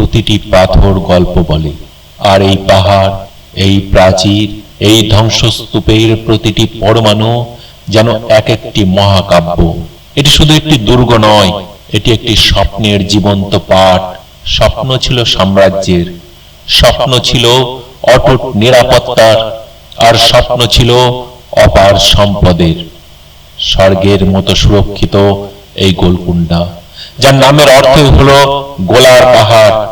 প্রতিটি পাথর গল্প বলে। আর এই পাহাড়, এই প্রাচীর, এই ধ্বংসস্তূপের প্রতিটি পরমাণু যেন এক একটি মহাকাব্য। এটি শুধু একটি দুর্গ নয়, এটি একটি স্বপ্নের জীবন্ত পাঠ। স্বপ্ন ছিল সাম্রাজ্যের। স্বপ্ন ছিল অটুট নিরাপত্তার। আর স্বপ্ন ছিল অপার সম্পদের। স্বর্গের মতো সুরক্ষিত এই গোলকুন্ডা যার নামের অর্থই হলো গোলার পাহাড়।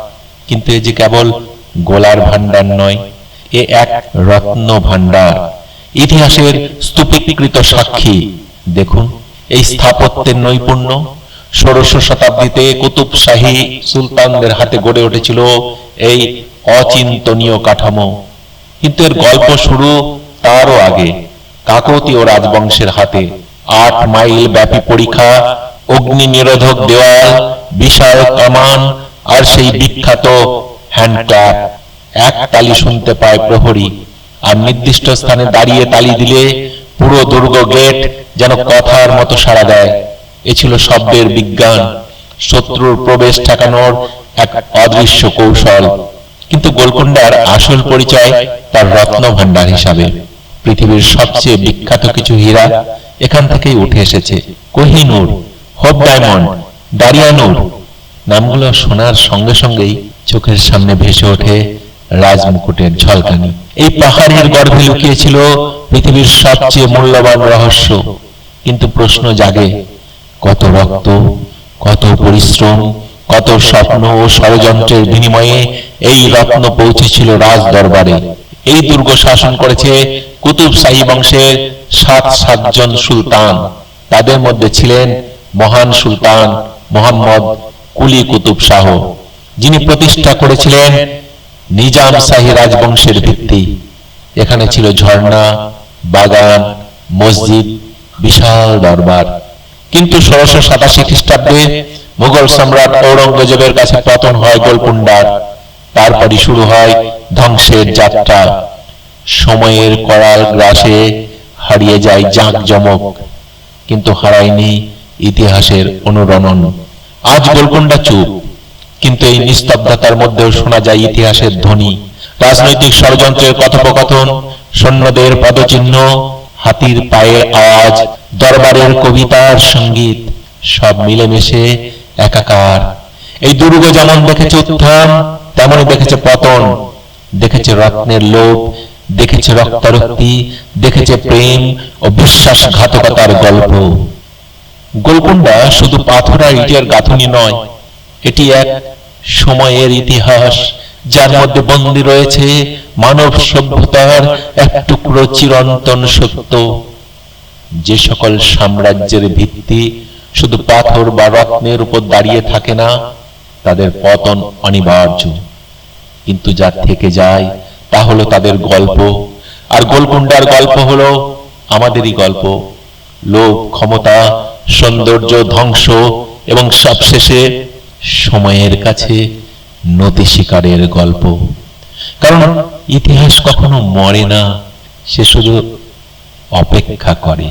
কিন্তু এ যে কেবল গোলার ভান্ডার নয়, এ এক রত্ন ভান্ডার ইতিহাসের স্তূপীকৃত সাক্ষী। দেখুন, এই স্থাপত্যের নৈপুণ্য। ষোড়শ শতাব্দীতে কুতুব শাহী সুলতানদের হাতে গড়ে উঠেছিল এই অচিন্তনীয় কাঠামো। কিন্তু এর গল্প শুরু তারও আগে, কাকতীয় রাজবংশের হাতে। আট মাইল ব্যাপী পরীক্ষা অগ্নি নিরোধক দেওয়াল বিশাল কামান আর সেই বিখ্যাত হ্যান্ডক্যাপ। এক তালি শুনতে পায় প্রহরী, আর নির্দিষ্ট স্থানে দাঁড়িয়ে তালি দিলে পুরো দুর্গ গেট যেন কথার মতো সাড়া দেয়। এ ছিল শব্দের বিজ্ঞান, শত্রুর প্রবেশ ঠেকানোর এক অদৃশ্য কৌশল। কিন্তু গোলকুন্ডার আসল পরিচয় তার রত্ন ভান্ডার হিসাবে। পৃথিবীর সবচেয়ে বিখ্যাত কিছু হীরা এখান থেকেই উঠে এসেছে, কোহিনুর। হোপ ডায়মন্ড ডারিয়ানুর নামগুলো শোনার সঙ্গে সঙ্গেই চোখের সামনে ভেসে ওঠে রাজমুকুটের ঝলকানি। এই পাহাড়ের গর্ভে লুকিয়েছিল পৃথিবীর সবচেয়ে মূল্যবান রহস্য। কিন্তু প্রশ্ন জাগে, কত রক্ত, কত পরিশ্রম, কত স্বপ্ন ও ষড়যন্ত্রের বিনিময়ে এই রত্ন পৌঁছেছিল রাজ দরবারে এই দুর্গ শাসন করেছে কুতুব শাহী বংশের সাত সাতজন সুলতান। তাদের মধ্যে ছিলেন মহান সুলতান মোহাম্মদ কুলি কুতুব শাহ, যিনি প্রতিষ্ঠা করেছিলেন নিজাম শাহী রাজবংশের ভিত্তি। এখানে ছিল ঝর্ণা, বাগান, মসজিদ, বিশাল দরবার। কিন্তু ষোলশো সাতাশি খ্রিস্টাব্দে মুঘল সম্রাট ঔরঙ্গজেবের কাছে পতন হয় গোলকুন্ডার তারপরই শুরু হয় ধ্বংসের যাত্রা। সময়ের করাল গ্রাসে হারিয়ে যায় জাঁক জমক কিন্তু হারায়নি ইতিহাসের অনুরণন। আজ গোলকুন্ডা চুপ, কিন্তু এই নিস্তব্ধতার মধ্যেও শোনা যায় ইতিহাসের ধ্বনি। রাজনৈতিক ষড়যন্ত্রের কথোপকথন, সৈন্যদের পদচিহ্ন, হাতির পায়ে আওয়াজ, দরবারের কবিতার সংগীত, সব মিলেমিশে একাকার। এই দুর্গ যেমন দেখেছে উত্থান, তেমনই দেখেছে পতন। দেখেছে রত্নের লোভ, দেখেছে রক্তারক্তি, দেখেছে প্রেম ও বিশ্বাসঘাতকতার গল্প। গোলকুন্ডা শুধু পাথর আর ইটের গাঁথনি নয়, এটি এক সময়ের ইতিহাস, যার মধ্যে বন্দী রয়েছে মানব সভ্যতার এক টুকরো চিরন্তন সত্য। যে সকল সাম্রাজ্যের ভিত্তি শুধু পাথর বা রত্নের উপর দাঁড়িয়ে থাকে না, তাদের পতন অনিবার্য। কিন্তু যা থেকে যায়, তা হলো তাদের গল্প। আর গোলকুন্ডার গল্প হলো আমাদেরই গল্প। লোভ ক্ষমতা সৌন্দর্য ধ্বংস এবং সবশেষে সময়ের কাছে নতি শিকারের গল্প। কারণ ইতিহাস কখনো মরে না, সে শুধু অপেক্ষা করে।